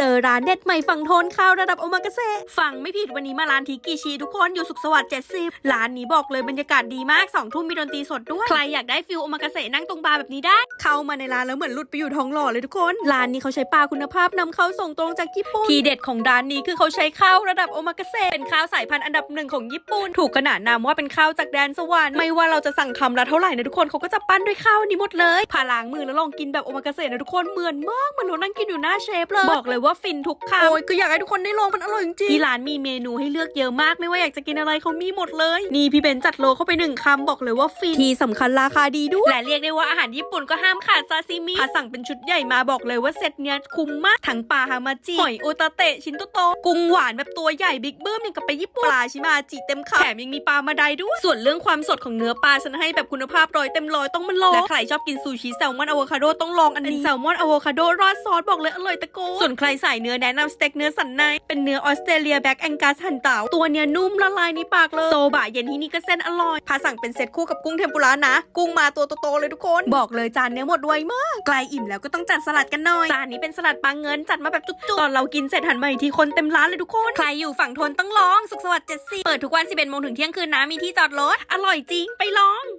เจอร้านเด็ดใหม่ฝั่งทนข้าวระดับโอมากาเสะฝั่งไม่ผิดวันนี้มาร้านทิกิชิทุกคนอยู่สุขสวัสดิ์70 ร้านนี้บอกเลยบรรยากาศดีมาก 2 ทุ่มมีดนตรีสดด้วย ใครอยากได้ฟิลโอมากาเสะนั่งตรงบาร์แบบนี้ได้ เข้ามาในร้านแล้วเหมือนหลุดไปอยู่ท้องหล่อเลยทุกคน ร้านนี้เขาใช้ปลาคุณภาพนำเข้าส่งตรงจากญี่ปุ่น ทีเด็ดของร้านนี้คือเขาใช้ข้าวระดับโอมากาเสะเป็นข้าวสายพันธุ์อันดับหนึ่งของญี่ปุ่น ถูกขนานนามว่าเป็นข้าวจากแดนสวรรค์ ไม่ว่าเราจะสั่งคำละเท่าไหร่นะทุกคนเขาก็จะปั้นด้วยข้าวนี้หมดเลยพาล้างมือแล้วลองกินแบบโอมากาเสะนะทุกคนเหมือนมากเหมือนเรานั่งกินอยู่หน้าเชฟเลยบอกเลยว่าฟินทุกคำโอ้ยก็อยากให้ทุกคนได้ลองมันอร่อยจริงที่ร้านมีเมนูให้เลือกเยอะมากไม่ว่าอยากจะกินอะไรเขามีหมดเลย นี่พี่เบนจัดโลเข้าไปหนึ่งคำบอกเลยว่าฟินที่สำคัญราคาดีด้วยและเรียกได้ว่าอาหารญี่ปุ่นก็ห้ามขาดซาซิมิถ้าสั่งเป็นชุดใหญ่มาบอกเลยว่าเซตเนี้ยคุ้มมากทั้งปลาฮามาจิหอยโอตาเตะชิ้นโตๆกุ้งหวานแบบตัวใหญ่บิ๊กเบิ้มอย่างกับไปญี่ปุ่นปลาชิมาจิเต็มคำแถมยังมีปลามาไดด้วยส่วนเรื่องความสดของเนื้อปลาฉันให้แบบคุณภาพร้อยเต็มร้อยต้องมันลองและใครชอบกินซูชิแซลมอนอะโวคาโดต้องลองอันนี้แซลมอนอะโวคาโดราดซอสบอกเลยอร่อยตะโกนส่วนใครใส่เนื้อแนะนำสเต็กเนื้อสันใน เป็นเนื้อออสเตรเลียแบ็กแองกัสหั่นเต๋าตัวเนี้ยนุ่มละลายในปากเลย โซบะเย็นที่นี่ก็เส้นอร่อย พาสั่งเป็นเซตคู่กับกุ้งเทมปุระนะ กุ้งมาตัวโตๆเลยทุกคน บอกเลยจานเนี้ยหมดไวมาก ไกลอิ่มแล้วก็ต้องจัดสลัดกันหน่อย จานนี้เป็นสลัดปลาเงินจัดมาแบบจุกๆ ตอนเรากินเสร็จหันมาอีกทีคนเต็มร้านเลยทุกคน ใครอยู่ฝั่งทนต้องลอง สุขสวัสดิ์เจ็ดสิเปิดทุกวัน11โมงถึงเที่ยงคืนนะ มีที่จอดรถ อร่อยจริง ไปลอง